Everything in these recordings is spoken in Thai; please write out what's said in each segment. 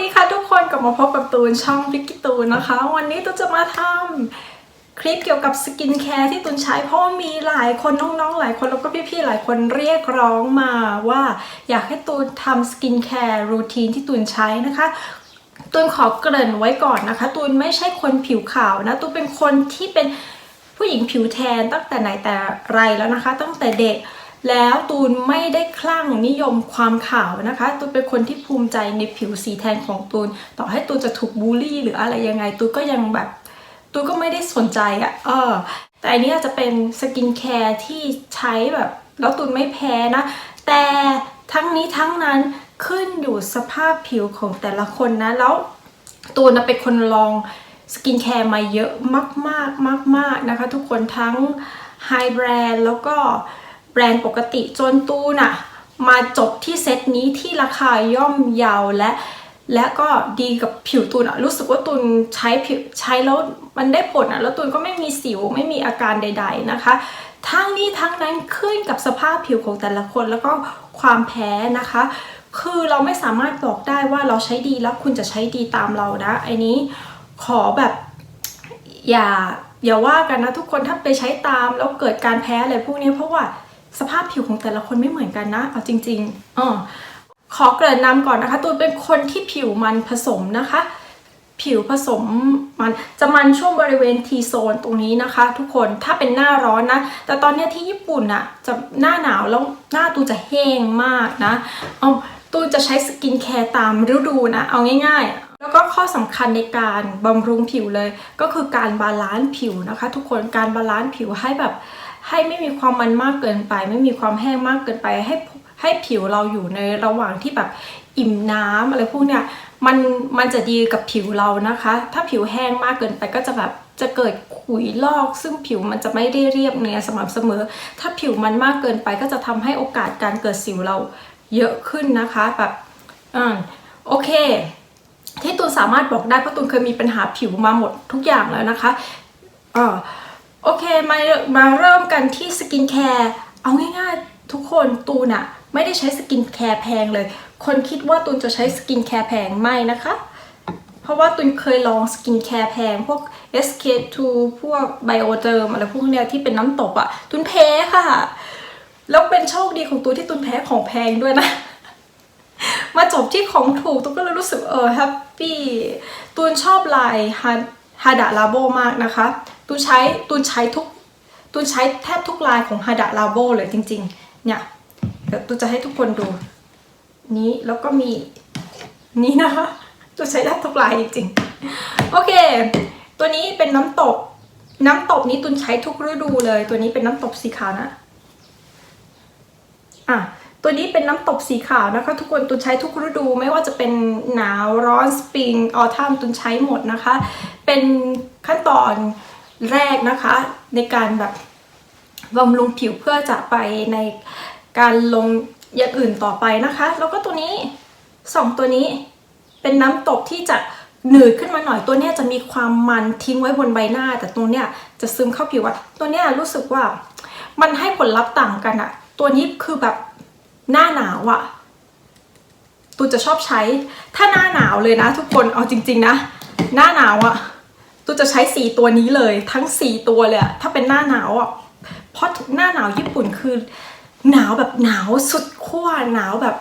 ดีค่ะทุกคนกลับมาพบกับตูนช่องพิกกี้ตูนนะคะ วันนี้ตูนจะมาทำคลิปเกี่ยวกับสกินแคร์ที่ตูนใช้เพราะมีหลายคนน้องๆหลายคนแล้วก็พี่ๆหลายคนเรียกร้องมาว่าอยากให้ตูนทำสกินแคร์รูทีนที่ตูนใช้นะคะตูนขอเกริ่นไว้ก่อนนะคะตูนไม่ใช่คนผิวขาวนะตูนเป็นคนที่เป็นผู้หญิงผิวแทนตั้งแต่ไหนแต่ไรแล้วนะคะ ตั้งแต่เด็ก แล้วตูนไม่ได้คลั่งนิยมความขาวนะคะ ตูนเป็นคนที่ภูมิใจในผิวสีแทนของตูน ต่อให้ตูนจะถูกบูลลี่ หรืออะไรยังไง ตูนก็ยังแบบ ตูนก็ไม่ได้สนใจอะ่ะเออแต่อันนี้อาจจะเป็นสกินแคร์ที่ใช้แบบ แล้วตูนไม่แพ้นะ แต่ทั้งนี้ทั้งนั้นขึ้นอยู่สภาพผิวของแต่ละคนนะ แล้วตูนเป็นคนลองสกินแคร์มาเยอะมากๆมากๆนะคะ ทุกคนทั้งไฮแบรนด์แล้วก็ รนด์ปกติจนตูนอะมาจบที่เซตนี้ที่ราคาย่อมเยาวและและก็ดีกับผิวตูนอะรู้สึกว่าตูนใช้ผิวใช้แล้วมันได้ผลอะแล้วตูนก็ไม่มีสิวไม่มีอาการใด ๆนะคะ ทั้งนี้ทั้งนั้นขึ้นกับสภาพผิวของแต่ละคนแล้วก็ความแพ้นะคะ คือเราไม่สามารถบอกได้ว่าเราใช้ดีแล้วคุณจะใช้ดีตามเรานะไอ้นี้ขอแบบอย่าอย่าว่ากันนะทุกคนถ้าไปใช้ตามแล้วเกิดการแพ้อะไรพวกนี้เพราะว่า สภาพผิวของแต่ละคนไม่เหมือนกันนะ เอาจริงๆอ๋อขอเกริ่นนำก่อนนะคะตูนเป็นคนที่ผิวมันผสมนะคะ ผิวผสมมันจะมันช่วงบริเวณทีโซนตรงนี้นะคะ ทุกคนถ้าเป็นหน้าร้อนนะ แต่ตอนนี้ที่ญี่ปุ่นอะจะหน้าหนาวแล้วหน้าตูจะแห้งมากนะเอาตูจะใช้สกินแคร์ตามฤดูนะ เอาง่าย ๆแล้วก็ข้อสำคัญในการบำรุงผิวเลย ก็คือการบาลานซ์ผิวนะคะ ทุกคนการบาลานซ์ผิวให้แบบ ให้ไม่มีความมันมากเกินไป ไม่มีความแห้งมากเกินไป ให้ให้ผิวเราอยู่ในระหว่างที่แบบอิ่มน้ำอะไรพวกเนี้ยมันมันจะดีกับผิวเรานะคะ ถ้าผิวแห้งมากเกินไปก็จะแบบจะเกิดขุยลอก ซึ่งผิวมันจะไม่ได้เรียบเนียนสม่ำเสมอ ถ้าผิวมันมากเกินไปก็จะทำให้โอกาสการเกิดสิวเราเยอะขึ้นนะคะแบบอ่าโอเค ที่ตูนสามารถบอกได้เพราะตูนเคยมีปัญหาผิวมาหมดทุกอย่างแล้วนะคะอ่า โอเคมามาเริ่มกันที่สกินแคร์เอาง่ายๆทุกคนตูนอะไม่ได้ใช้สกินแคร์แพงเลย คนคิดว่าตูนจะใช้สกินแคร์แพงไม่นะคะ เพราะว่าตูนเคยลองสกินแคร์แพง พวก SK2 พวก Bioderm อะไรพวกเนี้ยที่เป็นน้ำตบอะตูนแพ้ค่ะ แล้วเป็นโชคดีของตูนที่ตูนแพ้ของแพงด้วยนะ มาจบที่ของถูกตูนก็เลยรู้สึกเออแฮปปี้ตูนชอบลายฮ ฮาดะลาโบมากนะคะ ตูนใช้ตูนใช้ทุกตูนใช้แทบทุกลายของฮาดะลาโบเลยจริงๆ เนี่ยเดี๋ยวตูนจะให้ทุกคนดู นี้แล้วก็มีนี้นะคะตูนใช้ได้ทุกลายจริงๆ โอเค ตัวนี้เป็นน้ำตก น้ำตกนี้ตุนใช้ทุกฤดูเลย ตัวนี้เป็นน้ำตกสีขาวนะ อะ ตัวนี้เป็นน้ำตกสีขาวนะคะ ทุกคนตุนใช้ทุกฤดูไม่ว่าจะเป็นหนาวร้อนสปริงออทัมตุนใช้หมดนะคะ เป็นขั้นตอนแรกนะคะ ในการแบบบำรุงผิวเพื่อจะไปในการลงอย่างอื่นต่อไปนะคะ แล้วก็ตัวนี้สองตัวนี้เป็นน้ำตกที่จะหนืดขึ้นมาหน่อยตัวเนี้ยจะมีความมันทิ้งไว้บนใบหน้า แต่ตัวเนี้ยจะซึมเข้าผิวอะตัวเนี้ยรู้สึกว่ามันให้ผลลัพธ์ต่างกันอะตัวนี้คือแบบ หน้าหนาวอะตูจะชอบใช้ถ้าหน้าหนาวเลยนะ ทุกคนเอาจริง ๆ นะ หน้าหนาวอะตูจะใช้สีตัวนี้เลย ทั้งสีตัวเลยถ้าเป็นหน้าหนาวอะเพราะหน้าหนาวญี่ปุ่นคือ หนาวแบบหนาวสุดขั้วหนาวแบบ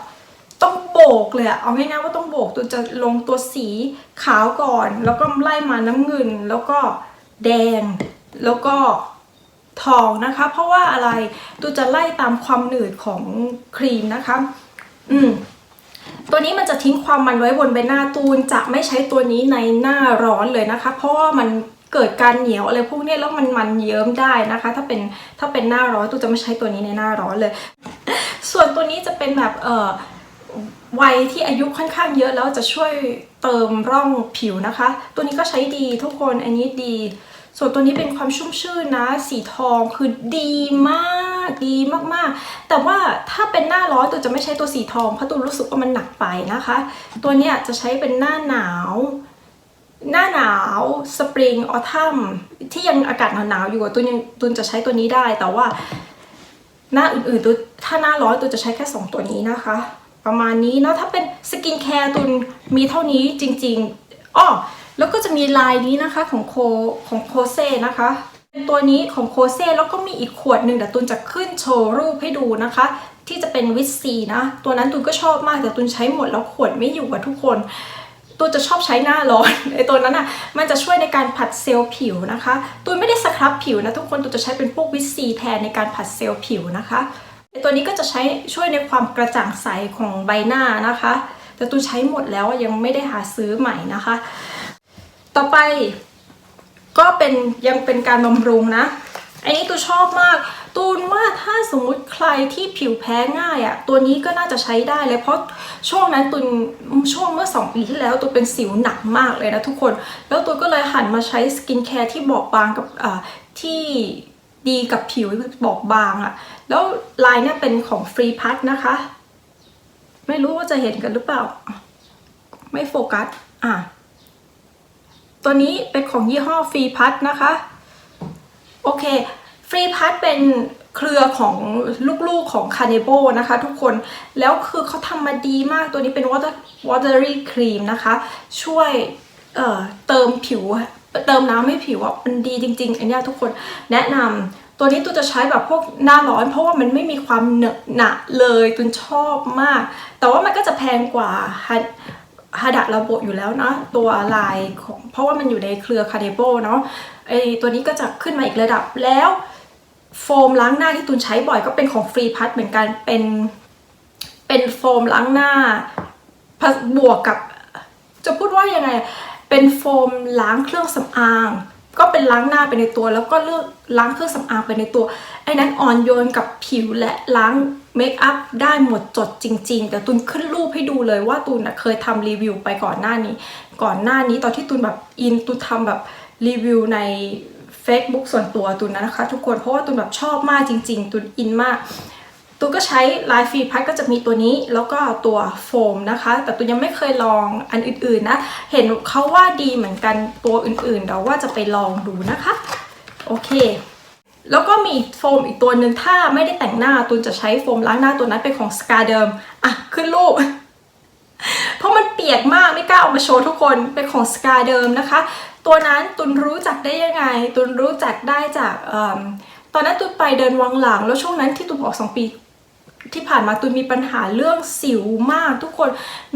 ต้องโบกเลยอะเอาง่ายๆว่าต้องโบกตัวจะลงตัวสีขาวก่อน แล้วก็ไล่มาน้ำเงิน แล้วก็แดง แล้วก็ ทองนะคะ เพราะว่าอะไรตัวจะไล่ตามความหนืดของครีมนะคะ อืมตัวนี้มันจะทิ้งความมันไว้บนใบหน้าตูนจะไม่ใช้ตัวนี้ในหน้าร้อนเลยนะคะ เพราะว่ามันเกิดการเหนียวอะไรพวกนี้แล้วมันมันเยิ้มได้นะคะ ถ้าเป็นถ้าเป็นหน้าร้อนตูจะไม่ใช้ตัวนี้ในหน้าร้อนเลย ส่วนตัวนี้จะเป็นแบบเอ่อวัยที่อายุค่อนข้างเยอะแล้วจะช่วยเติมร่องผิวนะคะ ตัวนี้ก็ใช้ดีทุกคนอันนี้ดี ส่วนตัวนี้เป็นความชุ่มชื่นนะ สีทองคือดีมากดีมากๆ แต่ว่าถ้าเป็นหน้าร้อนตัวจะไม่ใช้ตัวสีทองเพราะตัวรู้สึกว่ามันหนักไปนะคะ ตัวเนี้ยจะใช้เป็นหน้าหนาวหน้าหนาวสปริงออทัมที่ยังอากาศหนาวๆอยู่ตัวยังตัวจะใช้ตัวนี้ได้ แต่ว่าหน้าอื่นๆตัวถ้าหน้าร้อนตัวจะใช้แค่ 2 ตัวนี้นะคะ ประมาณนี้เนาะถ้าเป็นสกินแคร์ตุนมีเท่านี้จริงๆอ้อ แล้วก็จะมีลายนี้นะคะของโคของโคเซ่นะคะเป็นตัวนี้ของโคเซ่แล้วก็มีอีกขวดหนึ่งเดี๋ยวตุนจะขึ้นโชว์รูปให้ดูนะคะ ที่จะเป็นวิตซีนะ ตัวนั้นตุนก็ชอบมากแต่ตุนใช้หมดแล้วขวดไม่อยู่กับทุกคนตัวจะชอบใช้หน้าร้อนไอตัวนั้นอะมันจะช่วยในการผัดเซลล์ผิวนะคะตัวไม่ได้สครับผิวนะทุกคนตัวจะใช้เป็นพวกวิตซีแทนในการผัดเซลล์ผิวนะคะไอตัวนี้ก็จะใช้ช่วยในความกระจ่างใสของใบหน้านะคะ แต่ตัวใช้หมดแล้วยังไม่ได้หาซื้อใหม่นะคะ ต่อไปก็เป็นยังเป็นการบำรุงนะ อันนี้ตัวชอบมาก ตูนว่าถ้าสมมุติใครที่ผิวแพ้ง่ายอะ่ะ ตัวนี้ก็น่าจะใช้ได้เลยเพราะช่วงนั้นตุนช่วงเมื่อ 2 ปีที่แล้วตัวเป็นสิวหนักมากเลยนะทุกคน แล้วตัวก็เลยหันมาใช้สกินแคร์ที่บอบบางกับที่ดีกับผิวบอบบางอะ่ะ แล้วลายเนี่ยเป็นของฟรีพัทนะคะ ไม่รู้ว่าจะเห็นกันหรือเปล่า ไม่โฟกัส อะ ตัวนี้เป็นของยี่ห้อฟรีพัทนะคะ โอเคฟรีพัทเป็นเครือของลูกๆของคาเนโบนะคะทุกคน แล้วคือเขาทำมาดีมากตัวนี้เป็น water watery cream นะคะ ช่วยเเติมผิว เติมน้ำให้ผิวอะมันดีจริง ๆ อันนี้ทุกคนแนะนำตัวนี้ตูจะใช้แบบพวกหน้าร้อน เพราะว่ามันไม่มีความเหนอะหนะเลยตุนชอบมาก แต่ว่ามันก็จะแพงกว่าาดะระบบอยู่แล้วนะ ตัวลายของเพราะว่ามันอยู่ในเครือคาเดโบเนาะไอตัวนี้ก็จะขึ้นมาอีกระดับแล้วโฟมล้างหน้าที่ตุนใช้บ่อยก็เป็นของฟรีพัทเหมือนกันเป็นเป็นโฟมล้างหน้าบวกกับ จะพูดว่ายังไง เป็นโฟมล้างเครื่องสำอาง ก็เป็นล้างหน้าไปในตัว แล้วก็เลือกล้างเครื่องสำอางไปในตัวไอ้นั้นอ่อนโยนกับผิวและล้าง เมคอัพได้หมดจดจริง ๆ แต่ตุนขึ้นรูปให้ดูเลยว่าตุนเคยทำรีวิวไปก่อนหน้านี้ ก่อนหน้านี้ตอนที่ตุนแบบอินตุนทำแบบรีวิวใน Facebook ส่วนตัวตุนนะคะ ทุกคนเพราะว่าตุนแบบชอบมากจริง ๆ ตุนอินมากตูก็ใช้ลายฟรีพัดก็จะมีตัวนี้แล้วก็ตัวโฟมนะคะ แต่ตูยังไม่เคยลองอันอื่นๆนะ เห็นเขาว่าดีเหมือนกันตัวอื่นๆเดี๋ยวว่าจะไปลองดูนะคะ โอเค แล้วก็มีโฟมอีกตัวหนึ่งถ้าไม่ได้แต่งหน้าตูนจะใช้โฟมล้างหน้าตัวนั้นเป็นของสกาเดิมอะขึ้นรูป เพราะมันเปียกมากไม่กล้าเอามาโชว์ทุกคนเป็นของสกาเดิมนะคะ ตัวนั้นตุนรู้จักได้ยังไง ตุนรู้จักได้จากเอตอนนั้นตุนไปเดินวังหลัง แล้วช่วงนั้นที่ตุนบอกสองปีที่ผ่านมาตุนมีปัญหาเรื่องสิวมากทุกคน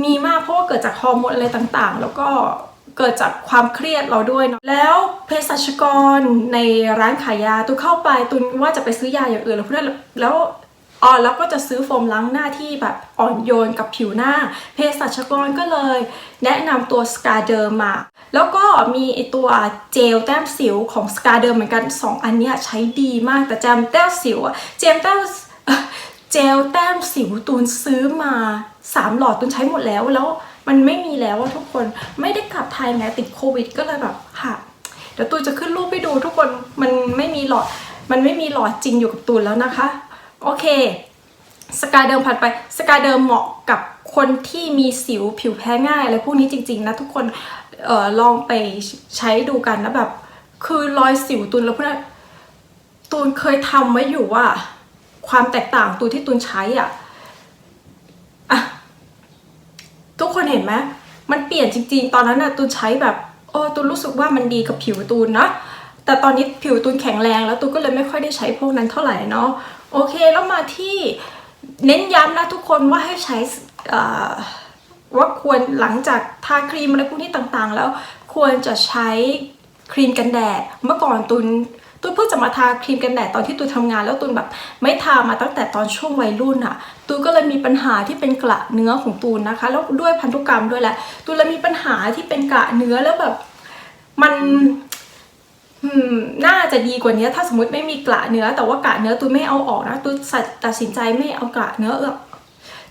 มีมากเพราะว่าเกิดจากฮอร์โมนอะไรต่างๆ แล้วก็ เกิดจากความเครียดเราด้วยเนาะแล้วเภสัชกรในร้านขายยาตุนเข้าไปตุนว่าจะไปซื้อยาอย่างอื่นแล้วเพื่อนแล้วอ๋อแล้วก็จะซื้อโฟมล้างหน้าที่แบบอ่อนโยนกับผิวหน้าเภสัชกรก็เลย แนะนำตัวสกาเดอร์มา แล้วก็มีไอตัวเจลแต้มสิวของสกาเดอร์เหมือนกัน 2 อันเนี้ยใช้ดีมากแต่แจมแต้มสิวอะเจมแต้มเจลแต้มสิวตูนซื้อมา 3 หลอดตูนใช้หมดแล้วแล้วมันไม่มีแล้วทุกคนไม่ได้ ยไงติดโควิด ก็เลยแบบค่ะเดี๋ยวตูนจะขึ้นรูปให้ดูทุกคนมันไม่มีหลอดมันไม่มีหลอดจริงอยู่กับตูนแล้วนะคะ โอเค สกาเดิมผ่านไปสกาเดิมเหมาะกับคนที่มีสิวผิวแพ้ง่ายอะไรพวกนี้จริง ๆ นะทุกคนออลองไปใช้ดูกันนะแบบ คือรอยสิวตูนแล้วเพื่อนตูนเคยทำไว้อยู่ว่า ความแตกต่างตูนที่ตูนใช้อะอะทุกคนเห็นไหม มันเปลี่ยนจริง ๆ ตอนนั้นน่ะตูนใช้แบบโอ้ตูนรู้สึกว่ามันดีกับผิวตูนนะแต่ตอนนี้ผิวตูนแข็งแรงแล้วตูนก็เลยไม่ค่อยได้ใช้พวกนั้นเท่าไหร่เนาะโอเคแล้วมาที่เน้นย้ำนะทุกคนว่าให้ใช้ว่าควรหลังจากทาครีมอะไรพวกนี้ต่างๆ แล้วควรจะใช้ครีมกันแดด เมื่อก่อนตุน ตุนเพิ่งจะมาทาครีมกันแดดตอนที่ตุนทำงาน แล้วตุนแบบไม่ทามาตั้งแต่ตอนช่วงวัยรุ่นอะตุนก็เลยมีปัญหาที่เป็นกระเนื้อของตูนนะคะ แล้วด้วยพันธุกรรมด้วยแหละตุนเลยมีปัญหาที่เป็นกระเนื้อแล้วแบบมันน่าจะดีกว่านี้ถ้าสมมติไม่มีกระเนื้อ แต่ว่ากระเนื้อตูนไม่เอาออกนะตูนตัดสินใจไม่เอากระเนื้อออก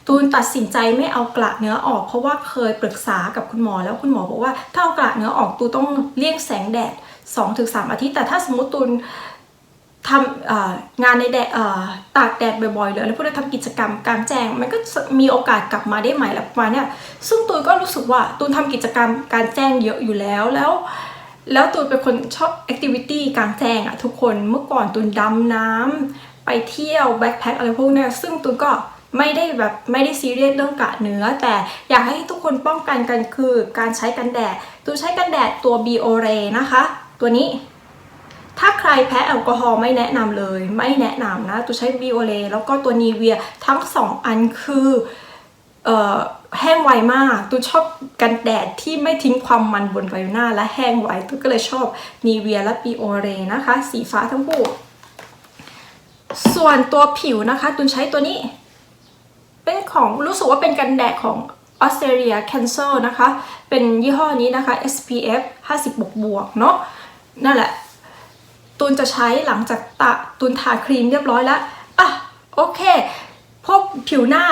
ตูนตัดสินใจไม่เอากระเนื้อออก เพราะว่าเคยปรึกษากับคุณหมอแล้วคุณหมอบอกว่าถ้าเอากระเนื้อออกตูต้องเลี่ยงแสงแดด 2-3 อาทิตย์ แต่ถ้าสมมติตูนทำงานในแดดตากแดดบ่อยๆเลยแล้วพวกเราทำกิจกรรมกลางแจ้ง มันก็มีโอกาสกลับมาได้ใหม่ล้วประมาณเนี้ยซึ่งตูนก็รู้สึกว่าตูนทำกิจกรรมกลารแจ้งเยอะอยู่แล้วแล้ว แล้วตูนเป็นคนชอบแอคทิวิตี้กลางแจ้งอะทุกคนเมื่อก่อนตูนดำน้ำไปเที่ยวแบ็คแพ็คอะไรพวกเนี้ยซึ่งตูนก็ไม่ได้แบบไม่ได้ซีเรียสเรื่องกระเนื้อ แต่อยากให้ทุกคนป้องกันกันคือการใช้กันแดดตูใช้กันแดดตัว b o r e นะคะ ตัวนี้ ถ้าใครแพ้แอลกอฮอล์ไม่แนะนำเลย ไม่แนะนำนะ ตัวใช้ b o r e แล้วก็ตัวนีเวียทั้งสองอันคือเอ่อแห้งไวมากตูชอบกันแดดที่ไม่ทิ้งความมันบนใบหน้าและแห้งไวตูก็เลยชอบนีเวียและ b o r e นะคะ สีฟ้าทั้งคู่ ส่วนตัวผิวนะคะตุนใช้ตัวนี้ เป็นของรู้สึกว่าเป็นกันแดดของออสเตรเลีย Cancel นะคะ เป็นยี่ห้อนี้นะคะ SPF 50บวกบวกเนาะ นั่นแหละตุนจะใช้หลังจากตะตุนทาครีมเรียบร้อยแล้วอะโอเคพวกผิวหน้า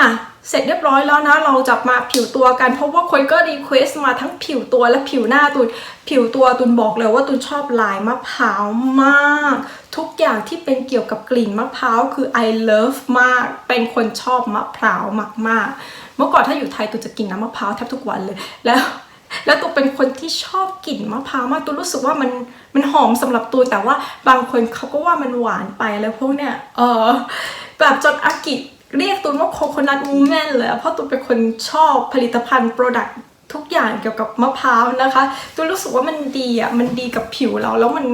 เสร็จเรียบร้อยแล้วนะ เราจะมาผิวตัวกันเพราะว่าคนก็รีเควสต์มาทั้งผิวตัวและผิวหน้าตุนผิวตัวตุนบอกเลยว่าตุนชอบลายมะพร้าวมาก ทุกอย่างที่เป็นเกี่ยวกับกลิ่นมะพร้าวคือ I love มาก เป็นคนชอบมะพร้าวมากๆ เมื่อก่อนถ้าอยู่ไทยตุนจะกินน้ำมะพร้าวแทบทุกวันเลยแล้ว แล้วตัวเป็นคนที่ชอบกลิ่นมะพร้าวมากตัวรู้สึกว่ามันมันหอมสำหรับตัวแต่ว่าบางคนเขาก็ว่ามันหวานไปแล้วพวกเนี้ยเออแบบจนอากิเรียกตูนว่าโคโคนัทมูแมนเลยเพราะตูนเป็นคนชอบผลิตภัณฑ์โปรดักต์ทุกอย่างเกี่ยวกับมะพร้าวนะคะตูนรู้สึกว่ามันดีอะมันดีกับผิวเราแล้วมัน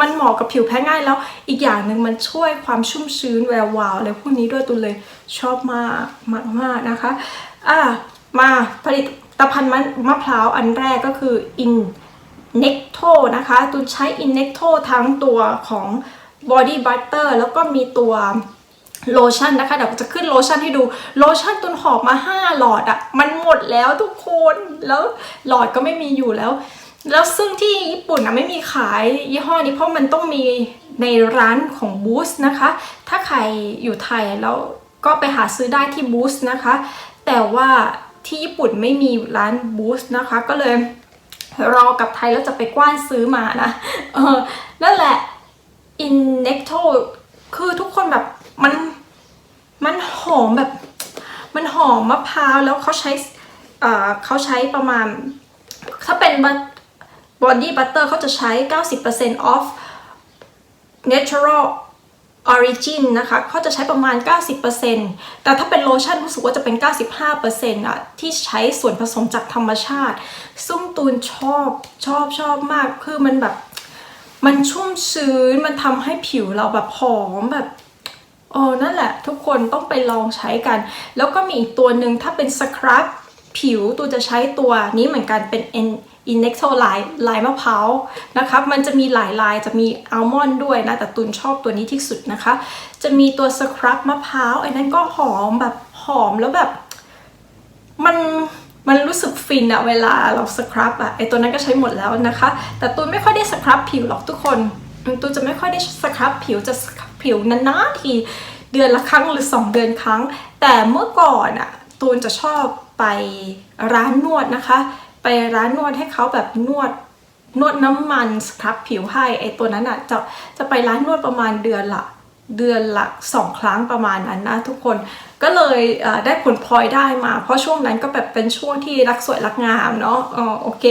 มันเหมาะกับผิวแพ้ง่ายแล้วอีกอย่างหนึ่งมันช่วยความชุ่มชื้นแวววาวอะไรพวกนี้ด้วยตุนเลยชอบมากมากมากนะคะ อะมาผลิต ภัณฑ์มะมะพร้าวอันแรกก็คือ In Necto นะคะตุนใช้ In Necto ทั้งตัวของ Body Butter แล้วก็มีตัวโลชั่นนะคะเดี๋ยวจะขึ้นโลชั่นให้ดูโลชั่นตุนหอบมา 5 หลอดอะมันหมดแล้วทุกคนแล้วหลอดก็ไม่มีอยู่แล้ว แล้วซึ่งที่ญี่ปุ่นนะไม่มีขายยี่ห้อนี้เพราะมันต้องมีในร้านของบูสนะคะ ถ้าใครอยู่ไทยแล้วก็ไปหาซื้อได้ที่บูสนะคะ แต่ว่า ที่ญี่ปุ่นไม่มีร้านบูสนะคะ ก็เลยรอกับไทยแล้วจะไปกว้านซื้อมานะเออนั่นแหละ Inecto คือทุกคนแบบมันมันหอมแบบ มันหอมมะพร้าวแล้วเขาใช้เอ่อเขาใช้ประมาณ ถ้าเป็นบอดี้บัตเตอร์เขาจะใช้ 90% off natural origin นะคะเขาจะใช้ประมาณ 90%แต่ถ้าเป็นโลชั่นรู้สึกว่าจะเป็น 95%อะที่ใช้ส่วนผสมจากธรรมชาติ ซึ่งตูนชอบชอบชอบมาก คือมันแบบ มันชุ่มชื้น มันทำให้ผิวเราแบบหอมแบบเออนั่นแหละ ทุกคนต้องไปลองใช้กัน แล้วก็มีอีกตัวหนึ่งถ้าเป็นสครับผิวตูจะใช้ตัวนี้เหมือนกันเป็น อินเน็กโทลายลายมะพร้าวนะครับมันจะมีหลายลายจะมีอัลมอนด์ด้วยนะ แต่ตุนชอบตัวนี้ที่สุดนะคะ จะมีตัวสครับมะพร้าวไอ้นั้นก็หอมแบบหอมแล้วแบบมันมันรู้สึกฟินอะเวลาเราสครับอะไอตัวนั้นก็ใช้หมดแล้วนะคะ แต่ตูนไม่ค่อยได้สครับผิวหรอกทุกคนตูนจะไม่ค่อยได้สครับผิวจะผิวนานๆทีเดือนละครั้งหรือ 2 เดือนครั้ง แต่เมื่อก่อนอะตูนจะชอบไปร้านนวดนะคะ ไปร้านนวดให้เขาแบบนวดนวดน้ำมันสครับผิวให้ไอตัวนั้นอะจะจะไปร้านนวดประมาณเดือนละเดือนละสองครั้งประมาณนั้นนะทุกคนก็เลยได้ผลพลอยได้มา เพราะช่วงนั้นก็แบบเป็นช่วงที่รักสวยรักงามเนาะอ๋อโอเค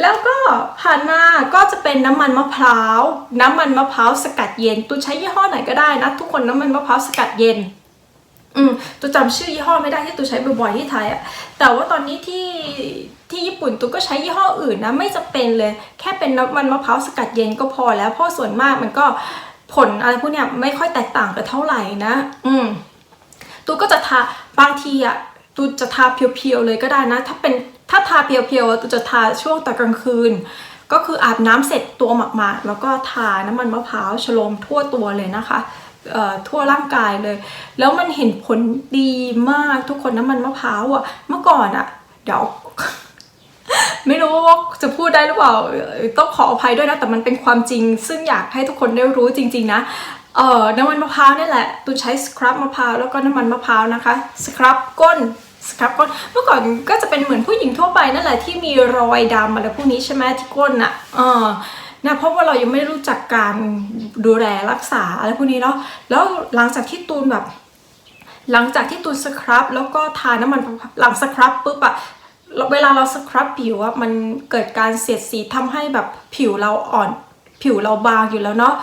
แล้วก็ผ่านมาก็จะเป็นน้ำมันมะพร้าว น้ำมันมะพร้าวสกัดเย็นตุใช้ยี่ห้อไหนก็ได้นะ ทุกคนน้ำมันมะพร้าวสกัดเย็น อืมตูจำชื่อยี่ห้อไม่ได้ที่ตูใช้บ่อยๆที่ไทยอะแต่ว่าตอนนี้ที่ที่ญี่ปุ่นตูก็ใช้ยี่ห้ออื่นนะไม่จะเป็นเลย แค่เป็นน้ำมันมะพร้าวสกัดเย็นก็พอแล้วเพราะส่วนมากมันก็ผลอะไรพวกเนี้ยไม่ค่อยแตกต่างกันเท่าไหร่นะ อืมตูก็จะทาบางทีอะตูจะทาเพียวๆเลยก็ได้นะ ถ้าเป็นถ้าทาเพียวๆอะตูจะทาช่วงตอนกลางคืน ก็คืออาบน้ำเสร็จตัวหมาดๆแล้วก็ทาน้ำมันมะพร้าวฉโลมทั่วตัวเลยนะคะ ทั่วร่างกายเลย แล้วมันเห็นผลดีมากทุกคนน้ำมันมะพร้าวอะเมื่อก่อนอะเดี๋ยว ไม่รู้ว่าจะพูดได้หรือเปล่า ต้องขออภัยด้วยนะ แต่มันเป็นความจริง ซึ่งอยากให้ทุกคนได้รู้จริง ๆ นะเอ่อน้ำมันมะพร้าวนี่แหละตูใช้สครับมะพร้าวแล้วก็น้ำมันมะพร้าวนะคะสครับก้นสครับก้นเมื่อก่อนก็จะเป็นเหมือนผู้หญิงทั่วไปนั่นแหละที่มีรอยดำอะไรพวกนี้ใช่ไหมที่ก้นอะเออ นะเพราะว่าเรายังไม่รู้จักการดูแลรักษาอะไรพวกนี้เนาะแล้วหลังจากที่ตูนแบบ หลังจากที่ตูนสครับ แล้วก็ทาน้ำมันหลังสครับปุ๊บอะเวลาเราสครับผิวอะมันเกิดการเสียดสีทำให้แบบผิวเราอ่อน ผิวเราบางอยู่แล้วเนาะ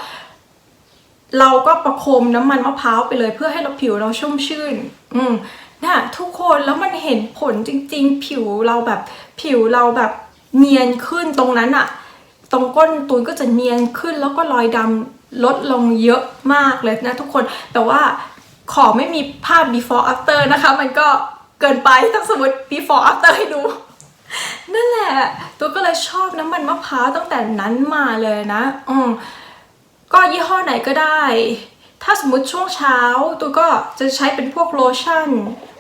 เราก็ประคมน้ำมันมะพร้าวไปเลยเพื่อให้เราผิวเราชุ่มชื่น อืมน่ะทุกคนแล้วมันเห็นผลจริง ๆ ผิวเราแบบผิวเราแบบเนียนขึ้นตรงนั้นอะ ตรงก้นตูนก็จะเนียนขึ้นแล้วก็รอยดำลดลงเยอะมากเลยนะทุกคนแต่ว่าขอไม่มีภาพ before after นะคะ มันก็เกินไปถ้าสมมติ before after ให้ดู นั่นแหละ ตัวก็เลยชอบน้ำมันมะพร้าวตั้งแต่นั้นมาเลยนะ อืมก็ยี่ห้อไหนก็ได้ ถ้าสมมติช่วงเช้า ตัวก็จะใช้เป็นพวกโลชั่น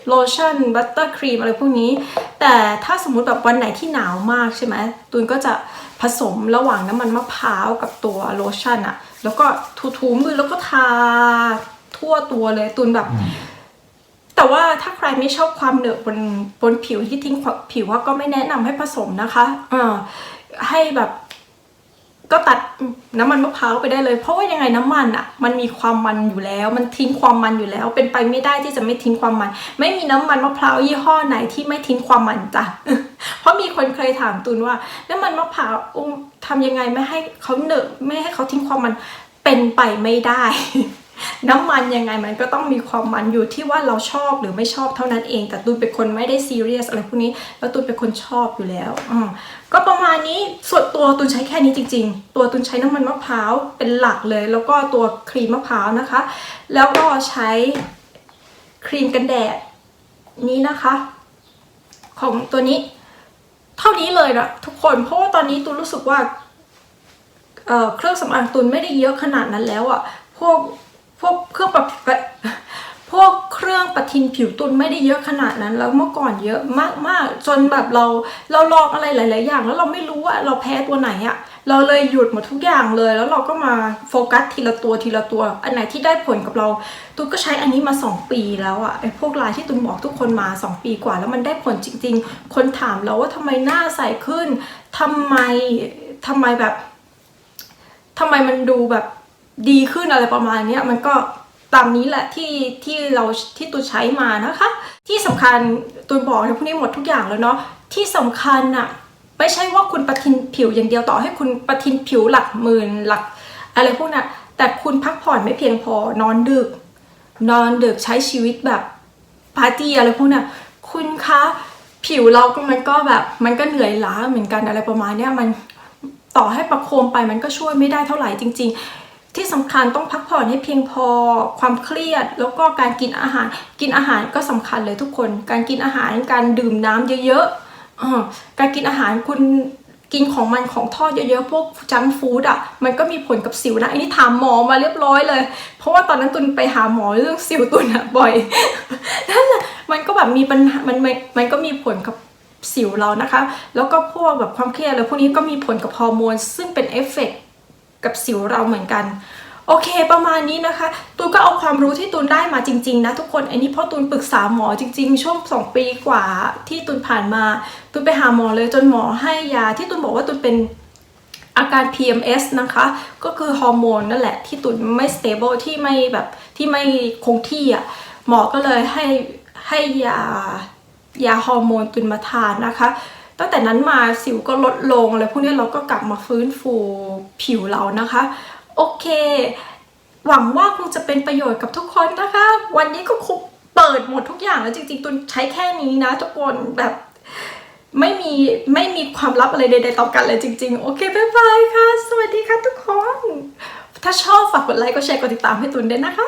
โลชั่นบัตเตอร์ครีมอะไรพวกนี้ แต่ถ้าสมมติแบบวันไหนที่หนาวมากใช่ไหมตูนก็จะ ผสมระหว่างน้ำมันมะพร้าวกับตัวโลชั่นอะแล้วก็ถูๆมือแล้วก็ทาทั่วตัวเลยตูนแบบ แต่ว่าถ้าใครไม่ชอบความเหนอะบนบนผิวที่ทิ้งผิวว่าก็ไม่แนะนำให้ผสมนะคะเออให้แบบก็ตัดน้ำมันมะพร้าวไปได้เลย เพราะว่ายังไงน้ำมันอะมันมีความมันอยู่แล้ว มันทิ้งความมันอยู่แล้ว เป็นไปไม่ได้ที่จะไม่ทิ้งความมัน ไม่มีน้ำมันมะพร้าวยี่ห้อไหนที่ไม่ทิ้งความมันจ้ะ เพราะมีคนเคยถามตุนว่าน้ำมันมะพร้าวอุ้มทำยังไงไม่ให้เขาเหนอะไม่ให้เขาทิ้งความมันเป็นไปไม่ได้ น้ำมันยังไงมันก็ต้องมีความมันอยู่ที่ว่าเราชอบหรือไม่ชอบเท่านั้นเอง แต่ตูนเป็นคนไม่ได้ซีเรียสอะไรพวกนี้ แล้วตูนเป็นคนชอบอยู่แล้วอืมก็ประมาณนี้ส่วนตัวตูนใช้แค่นี้จริง ๆ ตัวตูนใช้น้ำมันมะพร้าวเป็นหลักเลย แล้วก็ตัวครีมมะพร้าวนะคะ แล้วก็ใช้ครีมกันแดดนี้นะคะ ของตัวนี้ เท่านี้เลยนะทุกคนเพราะว่าตอนนี้ตูนรู้สึกว่าเเครื่องสำอางตุนไม่ได้เยอะขนาดนั้นแล้วอะ่ะพวกพวกเครื่องประ พวกเครื่องประทินผิวตุนไม่ได้เยอะขนาดนั้น แล้วเมื่อก่อนเยอะมากๆ จนแบบเราเราลองอะไรหลาย ๆ อย่าง แล้วเราไม่รู้ว่าเราแพ้ตัวไหนอะ่ะเราเลยหยุดหมดทุกอย่างเลย แล้วเราก็มาโฟกัสทีละตัวทีละตัว อันไหนที่ได้ผลกับเราตุนก็ใช้อันนี้มา 2 ปีแล้วอะ่ะไอ้พวกลายที่ตุนบอกทุกคนมา 2 ปีกว่า แล้วมันได้ผลจริง ๆ คนถามเราว่าทำไมหน้าใสขึ้นทำไมทำไมแบบทำไมมันดูแบบดีขึ้นอะไรประมาณเนี้ยมันก็ ตามนี้แหละที่ที่เราที่ตูนใช้มานะคะ ที่สำคัญตูนบอกในพวกนี้หมดทุกอย่างแล้วเนาะที่สำคัญอะไม่ใช่ว่าคุณประทินผิวอย่างเดียวต่อให้คุณประทินผิวหลักหมื่นหลัก อะไรพวกนั้นแต่คุณพักผ่อนไม่เพียงพอนอนดึก นอนดึกใช้ชีวิตแบบปาร์ตี้อะไรพวกนั้นคุณคะผิวเราก็มันก็แบบมันก็เหนื่อยล้าเหมือนกันอะไรประมาณเนี้ยมันต่อให้ประโคมไปมันก็ช่วยไม่ได้เท่าไหร่จริง ๆ ที่สำคัญต้องพักผ่อนให้เพียงพอความเครียด แล้วก็การกินอาหารกินอาหารก็สำคัญเลยทุกคน การกินอาหารการดื่มน้ำเยอะๆการกินอาหารคุณกินของมันของทอดเยอะๆ พวกจังฟู้ดอะ มันก็มีผลกับสิวนะ อันนี้ถามหมอมาเรียบร้อยเลย เพราะว่าตอนนั้นตุนไปหาหมอเรื่องสิวตุนอะบ่อย นั่นแหละ มันก็แบบมีปัญหา มันมันก็มีผลกับสิวเรานะคะ แล้วก็พวกแบบความเครียดอะไรพวกนี้ก็มีผลกับฮอร์โมน ซึ่งเป็นเอฟเฟกต์ กับสิวเราเหมือนกัน โอเคประมาณนี้นะคะ ตูนก็เอาความรู้ที่ตูนได้มาจริง ๆ นะทุกคน อันนี้เพราะตูนปรึกษาหมอจริง ๆ ช่วงสองปีกว่าที่ตูนผ่านมา ตูนไปหาหมอเลยจนหมอให้ยาที่ตูนบอกว่าตูนเป็นอาการ PMS นะคะ ก็คือฮอร์โมนนั่นแหละที่ตุนไม่ stable ที่ไม่แบบที่ไม่คงที่อะหมอก็เลยให้ให้ยายาฮอร์โมนตุนมาทานนะคะ ตั้งแต่นั้นมาสิวก็ลดลงอะไรพวกนี้เราก็กลับมาฟื้นฟูผิวเรานะคะ โอเค หวังว่าคงจะเป็นประโยชน์กับทุกคนนะคะ วันนี้ก็คงเปิดหมดทุกอย่างแล้วจริงๆตุนใช้แค่นี้นะ ทุกคนแบบไม่มีไม่มีความลับอะไรใดๆต่อกันเลยจริงๆ โอเคบ๊ายบายค่ะ สวัสดีค่ะทุกคน ถ้าชอบฝากกดไลค์กดแชร์กดติดตามให้ตุนด้วยนะคะ